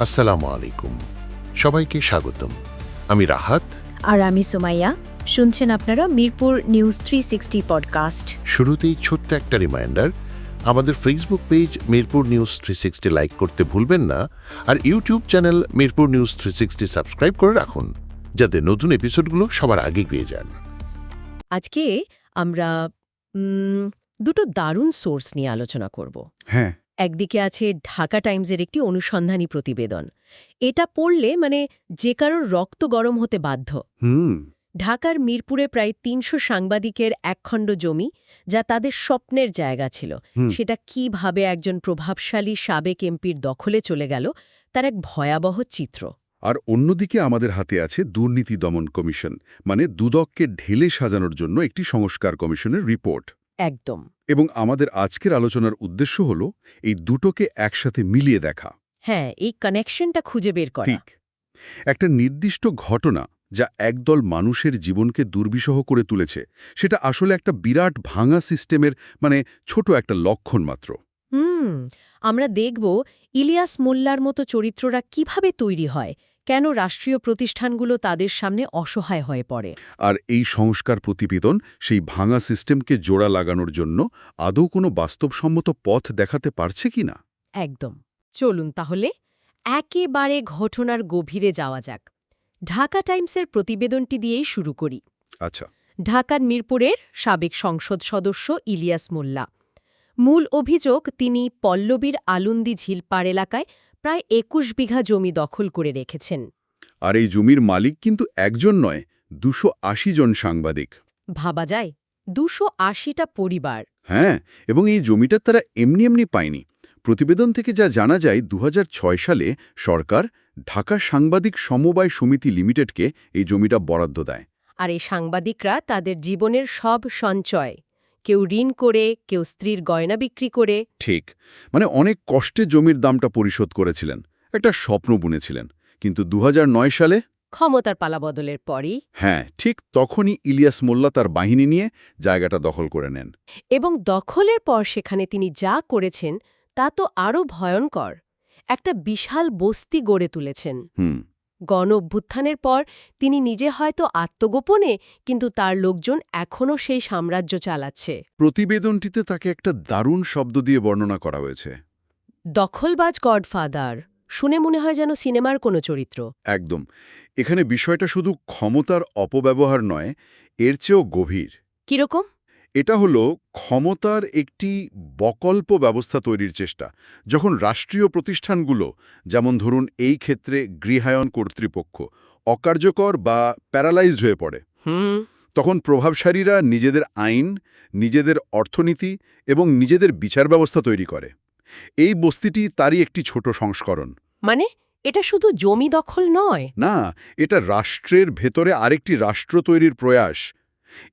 আসসালামু আলাইকুম। সবাইকে স্বাগতম। আমি রাহাত। আর আমি সুমাইয়া। শুনছেন আপনারা Mirpur news three sixty podcast. শুরুতেই ছোট্ট একটা রিমাইন্ডার। আমাদের Facebook page Mirpur news three sixty like করতে ভুলবেন না আর YouTube channel Mirpur news three sixty subscribe করে রাখুন যাতে নতুন এপিসোডগুলো সবার আগে পেয়ে যান। আজকে আমরা দুটো দারুণ সোর্স নিয়ে আলোচনা করব। হ্যাঁ। একদিকে আছে ঢাকা টাইমসের একটি অনুসন্ধানী প্রতিবেদন। এটা পড়লে মানে যে কারোর রক্ত গরম হতে বাধ্য। হুম। ঢাকার মিরপুরে প্রায় তিনশো সাংবাদিকের একখণ্ড জমি যা তাদের স্বপ্নের জায়গা ছিল। সেটা কীভাবে একজন প্রভাবশালী সাবেক এমপির দখলে চলে গেল তার এক ভয়াবহ চিত্র। আর অন্যদিকে আমাদের হাতে আছে দুর্নীতি দমন কমিশন মানে দুদককে ঢেলে সাজানোর জন্য একটি সংস্কার কমিশনের রিপোর্ট। একদম। এবং আমাদের আজকের আলোচনার উদ্দেশ্য হল এই দুটোকে একসাথে মিলিয়ে দেখা। হ্যাঁ এই কানেকশনটা খুঁজে বের করা। ঠিক। একটা নির্দিষ্ট ঘটনা যা একদল মানুষের জীবনকে দুর্বিষহ করে তুলেছে সেটা আসলে একটা বিরাট ভাঙা সিস্টেমের মানে ছোট একটা লক্ষণ মাত্র। হুম আমরা দেখব ইলিয়াস মোল্লার মতো চরিত্ররা কীভাবে তৈরি হয় কেন রাষ্ট্রীয় প্রতিষ্ঠানগুলো তাদের সামনে অসহায় হয়ে পড়ে? আর এই সংস্কার প্রতিবেদন সেই ভাঙা সিস্টেমকে জোড়া লাগানোর জন্য আদৌ কোনো বাস্তবসম্মত পথ দেখাতে পারছে কি না? একদম। চলুন তাহলে একেবারে ঘটনার গভীরে যাওয়া যাক। ঢাকা টাইমসের প্রতিবেদনটি দিয়েই শুরু করি। আচ্ছা। ঢাকার মিরপুরের সাবেক সংসদ সদস্য ইলিয়াস মোল্লা। মূল অভিযোগ তিনি পল্লবীর আলুন্দি ঝিলপাড় এলাকায় প্রায় একুশ বিঘা জমি দখল করে রেখেছেন। আর এই জমির মালিক কিন্তু একজন নয় দুশো জন সাংবাদিক। ভাবা যায় দুশো আশিটা পরিবার। হ্যাঁ এবং এই জমিটা তারা এমনি এমনি পায়নি। প্রতিবেদন থেকে যা জানা যায় দু হাজার ছয় সালে সরকার ঢাকা সাংবাদিক সমবায় সমিতি লিমিটেডকে এই জমিটা বরাদ্দ দেয়। আর এই সাংবাদিকরা তাদের জীবনের সব সঞ্চয় কেউ ঋণ করে কেউ স্ত্রীর গয়না বিক্রি করে। ঠিক। মানে অনেক কষ্টে জমির দামটা পরিশোধ করেছিলেন। একটা স্বপ্ন বুনেছিলেন। কিন্তু দু হাজার নয় সালে? ক্ষমতার পালাবদলের পরই। হ্যাঁ ঠিক তখনই ইলিয়াস মোল্লা তার বাহিনী নিয়ে জায়গাটা দখল করে নেন। এবং দখলের পর সেখানে তিনি যা করেছেন তা তো আরও ভয়ঙ্কর। একটা বিশাল বস্তি গড়ে তুলেছেন। হুম। গণ অভ্যুত্থানের পর তিনি নিজে হয়তো আত্মগোপনে কিন্তু তার লোকজন এখনও সেই সাম্রাজ্য চালাচ্ছে। প্রতিবেদনটিতে তাকে একটা দারুণ শব্দ দিয়ে বর্ণনা করা হয়েছে। দখলবাজ গডফাদার শুনে মনে হয় যেন সিনেমার কোনো চরিত্র। একদম। এখানে বিষয়টা শুধু ক্ষমতার অপব্যবহার নয় এর চেয়েও গভীর। কীরকম? এটা হলো ক্ষমতার একটি বকল্প ব্যবস্থা তৈরির চেষ্টা। যখন রাষ্ট্রীয় প্রতিষ্ঠানগুলো যেমন ধরুন এই ক্ষেত্রে গৃহায়ন কর্তৃপক্ষ অকার্যকর বা প্যারালাইজড হয়ে পড়ে হুম। তখন প্রভাবশালীরা নিজেদের আইন নিজেদের অর্থনীতি এবং নিজেদের বিচার ব্যবস্থা তৈরি করে। এই বস্তিটি তারই একটি ছোট সংস্করণ। মানে এটা শুধু জমি দখল নয়? না এটা রাষ্ট্রের ভেতরে আরেকটি রাষ্ট্র তৈরির প্রয়াস।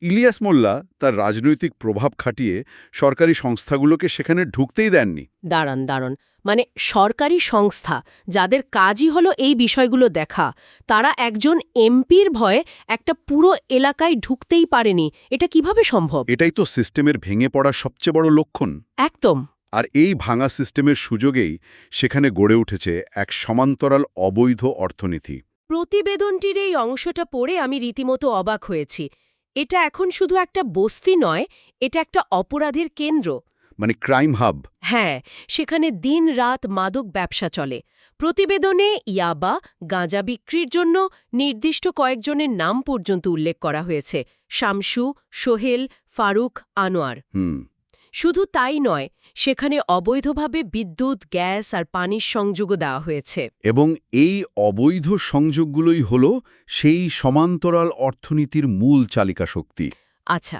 ইলিয়াস মোল্লা তার রাজনৈতিক প্রভাব খাটিয়ে সরকারি সংস্থাগুলোকে সেখানে ঢুকতেই দেননি। দাঁড়ান দাঁড়ান। মানে সরকারি সংস্থা যাদের কাজই হলো এই বিষয়গুলো দেখা তারা একজন এমপির ভয়ে একটা পুরো এলাকায় ঢুকতেই পারেনি। এটা কীভাবে সম্ভব? এটাই তো সিস্টেমের ভেঙে পড়া সবচেয়ে বড় লক্ষণ। একদম। আর এই ভাঙা সিস্টেমের সুযোগেই সেখানে গড়ে উঠেছে এক সমান্তরাল অবৈধ অর্থনীতি। প্রতিবেদনটির এই অংশটা পড়ে আমি রীতিমতো অবাক হয়েছি। এটা এখন শুধু একটা বস্তি নয় এটা একটা অপরাধের কেন্দ্র। মানে ক্রাইম হাব হ্যাঁ সেখানে দিন রাত মাদক ব্যবসা চলে। প্রতিবেদনে ইয়াবা গাঁজা বিক্রির জন্য নির্দিষ্ট কয়েকজনের নাম পর্যন্ত উল্লেখ করা হয়েছে। শামসু সোহেল ফারুক আনোয়ার। হুম। শুধু তাই নয় সেখানে অবৈধভাবে বিদ্যুৎ গ্যাস আর পানির সংযোগও দেওয়া হয়েছে। এবং এই অবৈধ সংযোগগুলোই হল সেই সমান্তরাল অর্থনীতির মূল চালিকা শক্তি। আচ্ছা।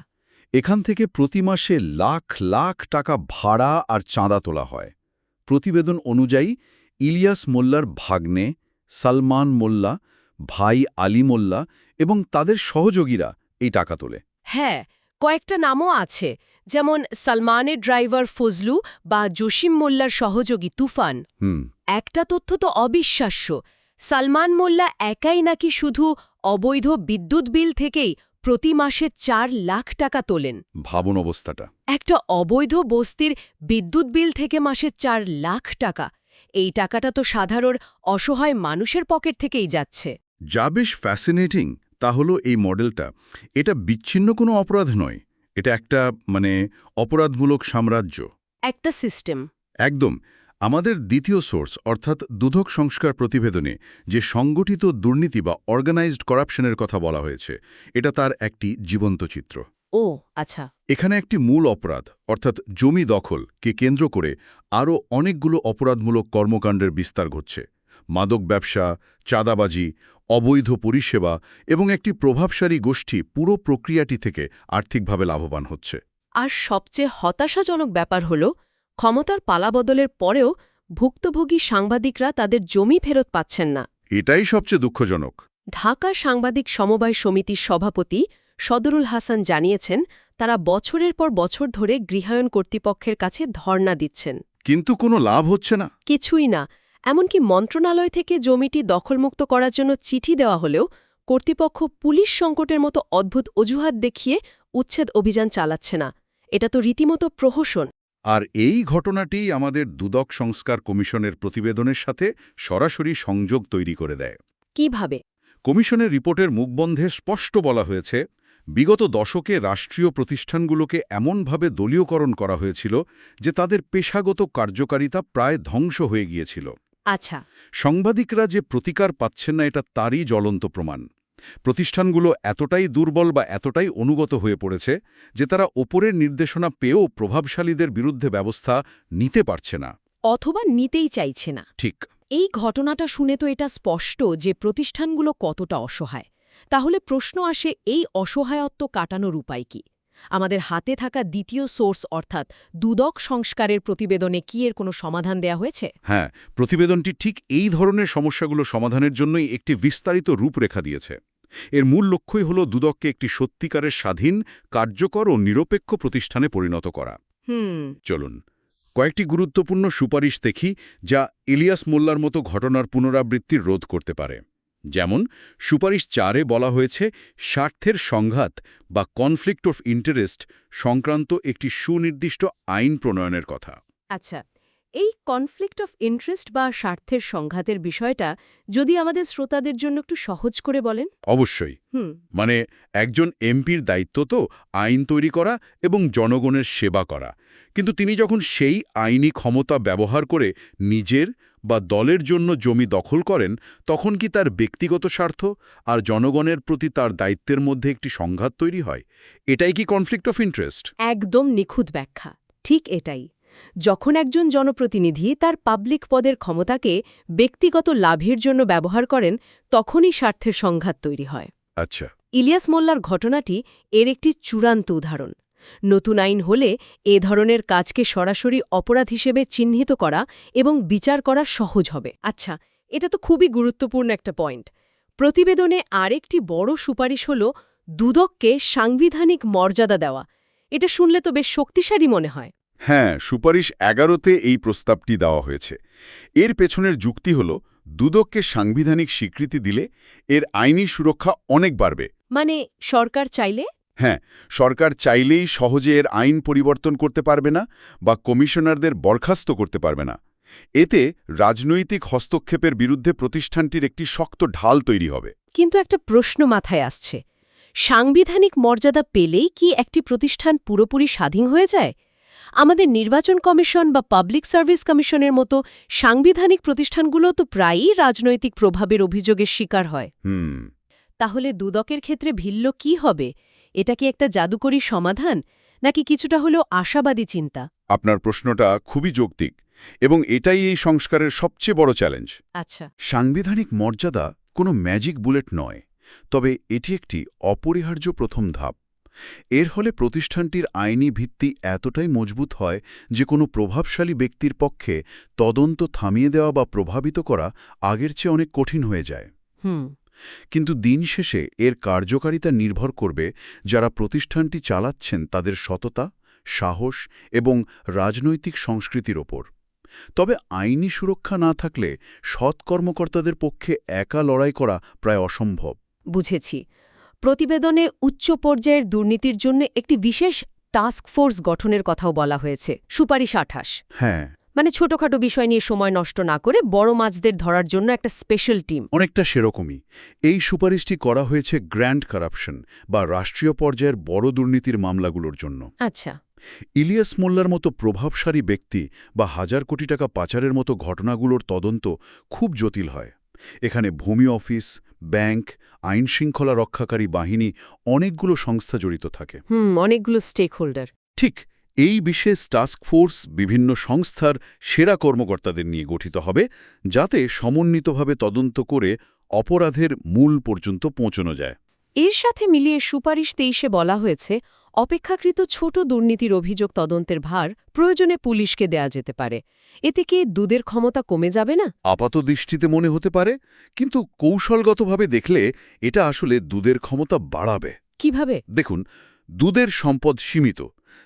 এখান থেকে প্রতি মাসে লাখ লাখ টাকা ভাড়া আর চাঁদা তোলা হয়। প্রতিবেদন অনুযায়ী ইলিয়াস মোল্লার ভাগ্নে সালমান মোল্লা ভাই আলী মোল্লা এবং তাদের সহযোগীরা এই টাকা তোলে। হ্যাঁ কয়েকটা নামও আছে। যেমন সালমানের ড্রাইভার ফজলু বা জসিম মোল্লার সহযোগী তুফান। একটা তথ্য তো অবিশ্বাস্য সালমান মোল্লা একাই নাকি শুধু অবৈধ বিদ্যুৎ বিল থেকেই প্রতি মাসে চার লাখ টাকা তোলেন? ভাবন অবস্থাটা। একটা অবৈধ বস্তির বিদ্যুৎ বিল থেকে মাসে চার লাখ টাকা। এই টাকাটা তো সাধারণ অসহায় মানুষের পকেট থেকেই যাচ্ছে। যা বেশ ফ্যাসিনেটিং তা হলো এই মডেলটা। এটা বিচ্ছিন্ন কোনো অপরাধ নয়। এটা একটা মানে অপরাধমূলক সাম্রাজ্য। একটা সিস্টেম। একদম। আমাদের দ্বিতীয় সোর্স অর্থাৎ দুধক সংস্কার প্রতিবেদনে যে সংগঠিত দুর্নীতি বা অর্গানাইজড করাপশনের কথা বলা হয়েছে এটা তার একটি জীবন্ত চিত্র। ও আচ্ছা। এখানে একটি মূল অপরাধ অর্থাৎ জমি দখল কে কেন্দ্র করে আরও অনেকগুলো অপরাধমূলক কর্মকাণ্ডের বিস্তার ঘটছে। মাদক ব্যবসা চাঁদাবাজি অবৈধ পরিষেবা এবং একটি প্রভাবশালী গোষ্ঠী পুরো প্রক্রিয়াটি থেকে আর্থিকভাবে লাভবান হচ্ছে। আর সবচেয়ে হতাশাজনক ব্যাপার হল ক্ষমতার পালাবদলের পরেও ভুক্তভোগী সাংবাদিকরা তাদের জমি ফেরত পাচ্ছেন না। এটাই সবচেয়ে দুঃখজনক। ঢাকা সাংবাদিক সমবায় সমিতির সভাপতি সদরুল হাসান জানিয়েছেন তারা বছরের পর বছর ধরে গৃহায়ন কর্তৃপক্ষের কাছে ধর্ণা দিচ্ছেন। কিন্তু কোনো লাভ হচ্ছে না। কিছুই না। এমনকি মন্ত্রণালয় থেকে জমিটি দখলমুক্ত করার জন্য চিঠি দেওয়া হলেও কর্তৃপক্ষ পুলিশ সংকটের মতো অদ্ভুত অজুহাত দেখিয়ে উচ্ছেদ অভিযান চালাচ্ছে না। এটা তো রীতিমতো প্রহসন। আর এই ঘটনাটি আমাদের দুদক সংস্কার কমিশনের প্রতিবেদনের সাথে সরাসরি সংযোগ তৈরি করে দেয়। কীভাবে? কমিশনের রিপোর্টের মুখবন্ধে স্পষ্ট বলা হয়েছে বিগত দশকে রাষ্ট্রীয় প্রতিষ্ঠানগুলোকে এমনভাবে দলীয়করণ করা হয়েছিল যে তাদের পেশাগত কার্যকারিতা প্রায় ধ্বংস হয়ে গিয়েছিল। আচ্ছা। সাংবাদিকরা যে প্রতিকার পাচ্ছেন না এটা তারই জ্বলন্ত প্রমাণ। প্রতিষ্ঠানগুলো এতটাই দুর্বল বা এতটাই অনুগত হয়ে পড়েছে যে তারা ওপরের নির্দেশনা পেয়েও প্রভাবশালীদের বিরুদ্ধে ব্যবস্থা নিতে পারছে না। অথবা নিতেই চাইছে না। ঠিক। এই ঘটনাটা শুনে তো এটা স্পষ্ট যে প্রতিষ্ঠানগুলো কতটা অসহায়। তাহলে প্রশ্ন আসে এই অসহায়ত্ব কাটানোর উপায় কি? আমাদের হাতে থাকা দ্বিতীয় সোর্স অর্থাৎ দুদক সংস্কারের প্রতিবেদনে কি এর কোনো সমাধান দেয়া হয়েছে? হ্যাঁ প্রতিবেদনটি ঠিক এই ধরনের সমস্যাগুলো সমাধানের জন্যই একটি বিস্তারিত রূপরেখা দিয়েছে। এর মূল লক্ষ্যই হল দুদককে একটি সত্যিকারের স্বাধীন কার্যকর ও নিরপেক্ষ প্রতিষ্ঠানে পরিণত করা। হুম। চলুন কয়েকটি গুরুত্বপূর্ণ সুপারিশ দেখি যা ইলিয়াস মোল্লার মতো ঘটনার পুনরাবৃত্তির রোধ করতে পারে। যেমন সুপারিশ চারে বলা হয়েছে স্বার্থের সংঘাত বা কনফ্লিক্ট অফ ইন্টারেস্ট সংক্রান্ত একটি সুনির্দিষ্ট আইন প্রণয়নের কথা। আচ্ছা এই কনফ্লিক্ট অফ ইন্টারেস্ট বা স্বার্থের সংঘাতের বিষয়টা যদি আমাদের শ্রোতাদের জন্য একটু সহজ করে বলেন? অবশ্যই। মানে একজন এমপির দায়িত্ব তো আইন তৈরি করা এবং জনগণের সেবা করা। কিন্তু তিনি যখন সেই আইনি ক্ষমতা ব্যবহার করে নিজের বা দলের জন্য জমি দখল করেন তখন কি তার ব্যক্তিগত স্বার্থ আর জনগণের প্রতি তার দায়িত্বের মধ্যে একটি সংঘাত তৈরি হয়? এটাই কি কনফ্লিক্ট অফ ইন্টারেস্ট একদম নিখুঁত ব্যাখ্যা। ঠিক এটাই। যখন একজন জনপ্রতিনিধি তার পাবলিক পদের ক্ষমতাকে ব্যক্তিগত লাভের জন্য ব্যবহার করেন তখনই স্বার্থের সংঘাত তৈরি হয়। আচ্ছা। ইলিয়াস মোল্লার ঘটনাটি এর একটি চূড়ান্ত উদাহরণ। নতুন আইন হলে এ ধরনের কাজকে সরাসরি অপরাধ হিসেবে চিহ্নিত করা এবং বিচার করা সহজ হবে। আচ্ছা এটা তো খুবই গুরুত্বপূর্ণ একটা পয়েন্ট। প্রতিবেদনে আরেকটি বড় সুপারিশ হল দুদককে সাংবিধানিক মর্যাদা দেওয়া। এটা শুনলে তো বেশ শক্তিশালী মনে হয়। হ্যাঁ সুপারিশ এগারোতে এই প্রস্তাবটি দেওয়া হয়েছে। এর পেছনের যুক্তি হল দুদককে সাংবিধানিক স্বীকৃতি দিলে এর আইনি সুরক্ষা অনেক বাড়বে। মানে সরকার চাইলে? হ্যাঁ সরকার চাইলেই সহজে এর আইন পরিবর্তন করতে পারবে না বা কমিশনারদের বরখাস্ত করতে পারবে না। এতে রাজনৈতিক হস্তক্ষেপের বিরুদ্ধে প্রতিষ্ঠানটির একটি শক্ত ঢাল তৈরি হবে। কিন্তু একটা প্রশ্ন মাথায় আসছে। সাংবিধানিক মর্যাদা পেলেই কি একটি প্রতিষ্ঠান পুরোপুরি স্বাধীন হয়ে যায়? আমাদের নির্বাচন কমিশন বা পাবলিক সার্ভিস কমিশনের মতো সাংবিধানিক প্রতিষ্ঠানগুলো তো প্রায়ই রাজনৈতিক প্রভাবের অভিযোগের শিকার হয়। হুম। তাহলে দুদকের ক্ষেত্রে ভিল্ল কি হবে? এটা কি একটা জাদুকরী সমাধান নাকি কিছুটা হলেও আশাবাদী চিন্তা? আপনার প্রশ্নটা খুবই যৌক্তিক এবং এটাই এই সংস্কারের সবচেয়ে বড় চ্যালেঞ্জ আচ্ছা। সাংবিধানিক মর্যাদা কোনো ম্যাজিক বুলেট নয় তবে এটি একটি অপরিহার্য প্রথম ধাপ। এর ফলে প্রতিষ্ঠানটির আইনি ভিত্তি এতটাই মজবুত হয় যে কোনো প্রভাবশালী ব্যক্তির পক্ষে তদন্ত থামিয়ে দেওয়া বা প্রভাবিত করা আগের চেয়ে অনেক কঠিন হয়ে যায়। হুম। কিন্তু দিন শেষে এর কার্যকারিতা নির্ভর করবে যারা প্রতিষ্ঠানটি চালাচ্ছেন তাদের সততা সাহস এবং রাজনৈতিক সংস্কৃতির ওপর। তবে আইনি সুরক্ষা না থাকলে সৎ কর্মকর্তাদের পক্ষে একা লড়াই করা প্রায় অসম্ভব। বুঝেছি। প্রতিবেদনে উচ্চ পর্যায়ের দুর্নীতির জন্য একটি বিশেষ টাস্ক ফোর্স গঠনের কথাও বলা হয়েছে। সুপারিশ আঠাশ। হ্যাঁ মানে ছোটখাটো বিষয় নিয়ে সময় নষ্ট না করে বড় মাছদের ধরার জন্য একটা স্পেশাল টিম অনেকটা সেরকমই। এই সুপারিশটি করা হয়েছে গ্র্যান্ড কারাপশন বা রাষ্ট্রীয় পর্যায়ের বড় দুর্নীতির মামলাগুলোর জন্য। আচ্ছা। ইলিয়াস মোল্লার মতো প্রভাবশালী ব্যক্তি বা হাজার কোটি টাকা পাচারের মতো ঘটনাগুলোর তদন্ত খুব জটিল হয়। এখানে ভূমি অফিস ব্যাংক আইন শৃঙ্খলা রক্ষাকারী বাহিনী অনেকগুলো সংস্থা জড়িত থাকে। হুম অনেকগুলো স্টেক হোল্ডার ঠিক এই বিশেষ টাস্ক ফোর্স বিভিন্ন সংস্থার সেরা কর্মকর্তাদের নিয়ে গঠিত হবে যাতে সমন্বিতভাবে তদন্ত করে অপরাধের মূল পর্যন্ত পৌঁছানো যায়। এর সাথে মিলিয়ে সুপারিশ তেইশে বলা হয়েছে অপেক্ষাকৃত ছোট দুর্নীতির অভিযোগ তদন্তের ভার প্রয়োজনে পুলিশকে দেয়া যেতে পারে। এতে কি দুধের ক্ষমতা কমে যাবে না? আপাত দৃষ্টিতে মনে হতে পারে কিন্তু কৌশলগতভাবে দেখলে এটা আসলে দুধের ক্ষমতা বাড়াবে। কীভাবে? দেখুন দুধের সম্পদ সীমিত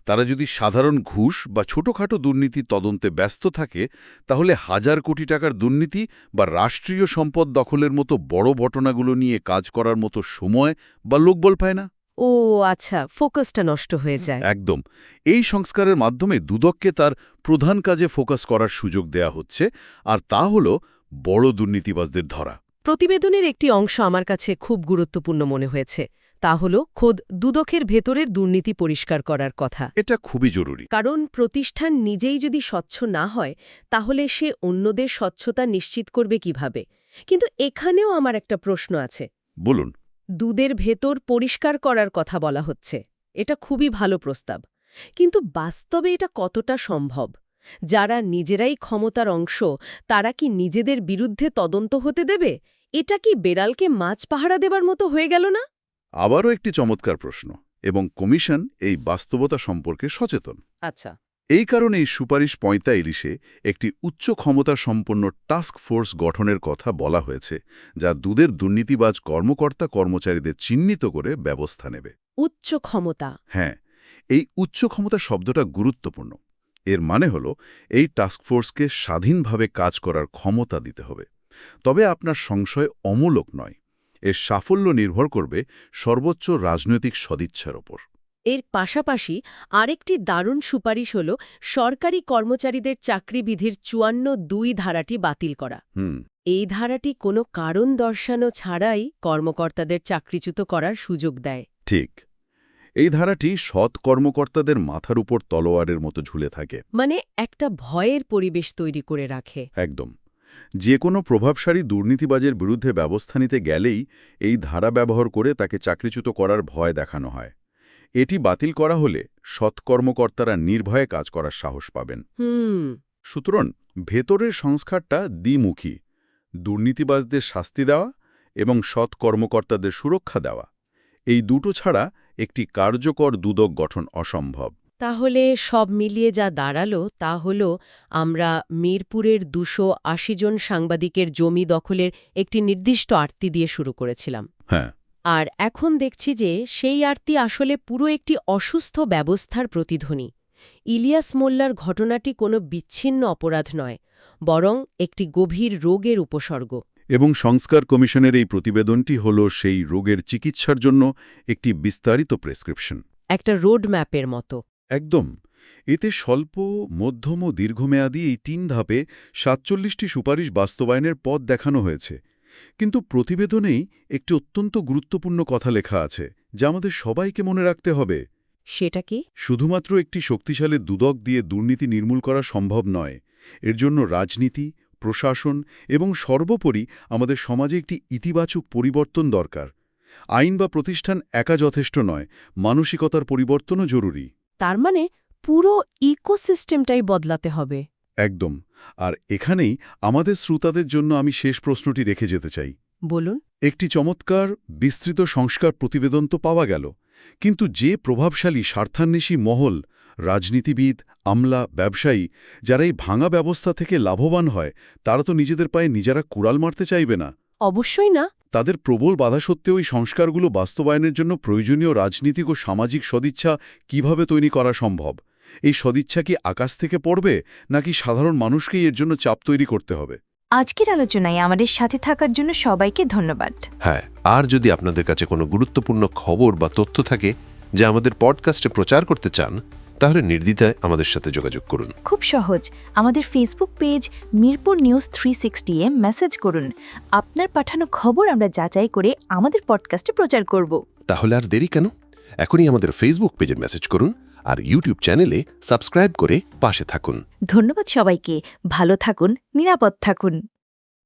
তারা যদি সাধারণ ঘুষ বা ছোটখাটো দুর্নীতি তদন্তে ব্যস্ত থাকে তাহলে হাজার কোটি টাকার দুর্নীতি বা রাষ্ট্রীয় সম্পদ দখলের মতো বড় ঘটনাগুলো নিয়ে কাজ করার মতো সময় বা লোকবল পায় না। ও আচ্ছা ফোকাসটা নষ্ট হয়ে যায়। একদম। এই সংস্কারের মাধ্যমে দুদককে তার প্রধান কাজে ফোকাস করার সুযোগ দেয়া হচ্ছে আর তা হল বড় দুর্নীতিবাজদের ধরা। প্রতিবেদনের একটি অংশ আমার কাছে খুব গুরুত্বপূর্ণ মনে হয়েছে। তা হল খোদ দুদকের ভেতরের দুর্নীতি পরিষ্কার করার কথা। এটা খুবই জরুরি। কারণ প্রতিষ্ঠান নিজেই যদি স্বচ্ছ না হয় তাহলে সে অন্যদের স্বচ্ছতা নিশ্চিত করবে কীভাবে? কিন্তু এখানেও আমার একটা প্রশ্ন আছে। বলুন। দুধের ভেতর পরিষ্কার করার কথা বলা হচ্ছে। এটা খুবই ভালো প্রস্তাব। কিন্তু বাস্তবে এটা কতটা সম্ভব? যারা নিজেরাই ক্ষমতার অংশ তারা কি নিজেদের বিরুদ্ধে তদন্ত হতে দেবে? এটা কি বেড়ালকে মাছ পাহারা দেবার মতো হয়ে গেল না? আবারও একটি চমৎকার প্রশ্ন এবং কমিশন এই বাস্তবতা সম্পর্কে সচেতন। আচ্ছা। এই কারণেই সুপারিশ পঁয়তাল্লিশে একটি উচ্চ ক্ষমতা সম্পন্ন টাস্ক ফোর্স গঠনের কথা বলা হয়েছে যা দুধের দুর্নীতিবাজ কর্মকর্তা কর্মচারীদের চিহ্নিত করে ব্যবস্থা নেবে। উচ্চ ক্ষমতা। হ্যাঁ এই উচ্চ ক্ষমতা শব্দটা গুরুত্বপূর্ণ। এর মানে হল এই টাস্কফোর্সকে স্বাধীনভাবে কাজ করার ক্ষমতা দিতে হবে। তবে আপনার সংশয় অমূলক নয়। এর সাফল্য নির্ভর করবে সর্বোচ্চ রাজনৈতিক সদিচ্ছার ওপর। এর পাশাপাশি আরেকটি দারুণ সুপারিশ হল সরকারি কর্মচারীদের চাকরিবিধির চুয়ান্ন দুই ধারাটি বাতিল করা। হুম। এই ধারাটি কোনো কারণ দর্শানো ছাড়াই কর্মকর্তাদের চাকরিচ্যুত করার সুযোগ দেয়। ঠিক। এই ধারাটি সৎ কর্মকর্তাদের মাথার উপর তলোয়ারের মতো ঝুলে থাকে। মানে একটা ভয়ের পরিবেশ তৈরি করে রাখে। একদম। যে কোনো প্রভাবশালী দুর্নীতিবাজের বিরুদ্ধে ব্যবস্থা নিতে গেলেই এই ধারা ব্যবহার করে তাকে চাকরিচ্যুত করার ভয় দেখানো হয়। এটি বাতিল করা হলে সৎ কর্মকর্তারা নির্ভয়ে কাজ করার সাহস পাবেন। সুতরাং ভেতরের সংস্কারটা দ্বিমুখী। দুর্নীতিবাজদের শাস্তি দেওয়া এবং সৎ কর্মকর্তাদের সুরক্ষা দেওয়া। এই দুটো ছাড়া একটি কার্যকর দুদক গঠন অসম্ভব। তাহলে সব মিলিয়ে যা দাঁড়াল তা হল আমরা মিরপুরের দুশো আশি জন সাংবাদিকের জমি দখলের একটি নির্দিষ্ট আরতি দিয়ে শুরু করেছিলাম। হ্যাঁ। আর এখন দেখছি যে সেই আরতি আসলে পুরো একটি অসুস্থ ব্যবস্থার প্রতিধ্বনি। ইলিয়াস মোল্লার ঘটনাটি কোনো বিচ্ছিন্ন অপরাধ নয় বরং একটি গভীর রোগের উপসর্গ। এবং সংস্কার কমিশনের এই প্রতিবেদনটি হল সেই রোগের চিকিৎসার জন্য একটি বিস্তারিত প্রেসক্রিপশন। একটা রোড ম্যাপের মতো। একদম। এতে স্বল্প মধ্যম ও দীর্ঘমেয়াদী এই তিন ধাপে সাতচল্লিশটি সুপারিশ বাস্তবায়নের পথ দেখানো হয়েছে। কিন্তু প্রতিবেদনেই একটি অত্যন্ত গুরুত্বপূর্ণ কথা লেখা আছে যা আমাদের সবাইকে মনে রাখতে হবে। সেটা কি? শুধুমাত্র একটি শক্তিশালী দুদক দিয়ে দুর্নীতি নির্মূল করা সম্ভব নয়। এর জন্য রাজনীতি প্রশাসন এবং সর্বোপরি আমাদের সমাজে একটি ইতিবাচক পরিবর্তন দরকার। আইন বা প্রতিষ্ঠান একা যথেষ্ট নয় মানসিকতার পরিবর্তনও জরুরি। তার মানে পুরো ইকোসিস্টেমটাই বদলাতে হবে। একদম। আর এখানেই আমাদের শ্রোতাদের জন্য আমি শেষ প্রশ্নটি রেখে যেতে চাই। বলুন। একটি চমৎকার বিস্তৃত সংস্কার প্রতিবেদন তো পাওয়া গেল। কিন্তু যে প্রভাবশালী স্বার্থান্বেষী মহল রাজনীতিবিদ আমলা ব্যবসায়ী যারা এই ভাঙা ব্যবস্থা থেকে লাভবান হয় তারা তো নিজেদের পায়ে নিজেরা কুড়াল মারতে চাইবে না। অবশ্যই না। তাদের প্রবল বাধা সত্ত্বেও এই সংস্কারগুলো বাস্তবায়নের জন্য প্রয়োজনীয় রাজনীতিক ও সামাজিক সদিচ্ছা কীভাবে তৈরি করা সম্ভব? এই সদিচ্ছা কি আকাশ থেকে পড়বে নাকি সাধারণ মানুষকেই এর জন্য চাপ তৈরি করতে হবে? আজকের আলোচনায় আমাদের সাথে থাকার জন্য সবাইকে ধন্যবাদ। হ্যাঁ আর যদি আপনাদের কাছে কোনো গুরুত্বপূর্ণ খবর বা তথ্য থাকে যা আমাদের পডকাস্টে প্রচার করতে চান তাহলে নির্দ্বিধায় আমাদের সাথে যোগাযোগ করুন। খুব সহজ। আমাদের Facebook page Mirpur news three sixty এ মেসেজ করুন। আপনার পাঠানো খবর আমরা যাচাই করে আমাদের পডকাস্টে প্রচার করব। তাহলে আর দেরি কেন? এখনই আমাদের ফেসবুক পেজে মেসেজ করুন আর ইউটিউব চ্যানেলে সাবস্ক্রাইব করে পাশে থাকুন। ধন্যবাদ সবাইকে। ভালো থাকুন নিরাপদ থাকুন।